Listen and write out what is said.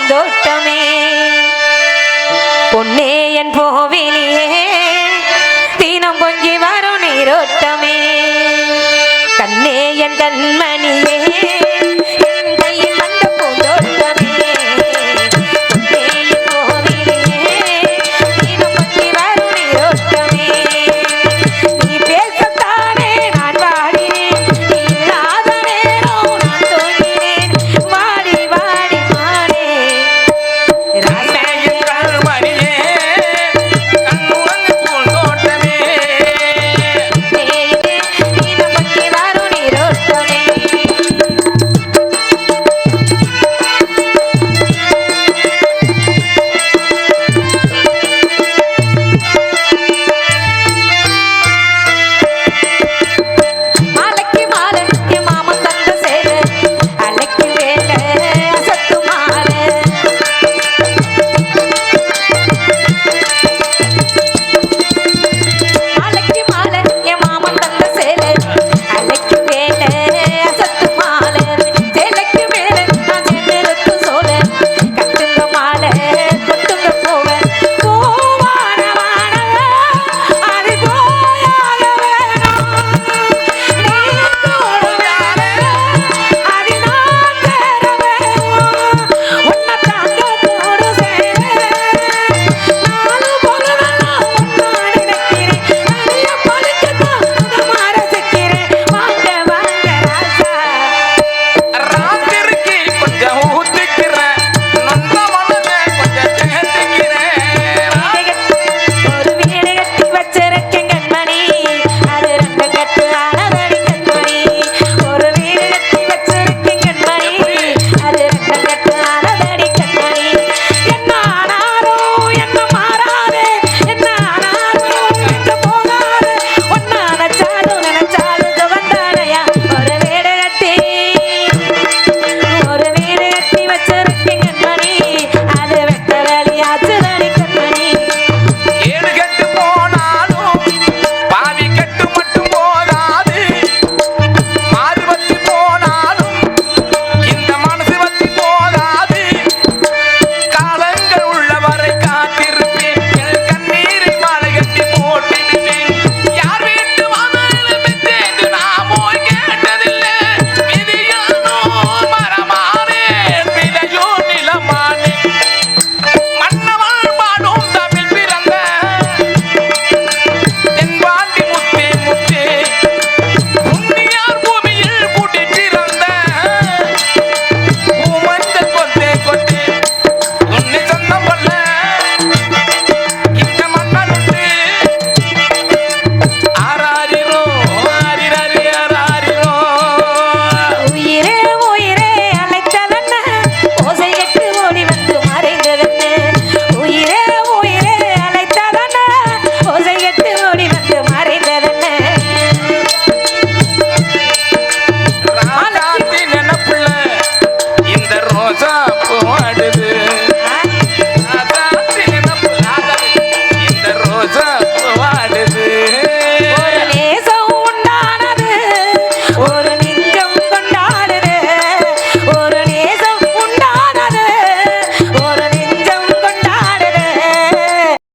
பூந்தோட்டமே பொன்னே என் கோவிலியே தினம் பொங்கி வரும் நீரோட்டமே. கண்ணே என் கண்மணியே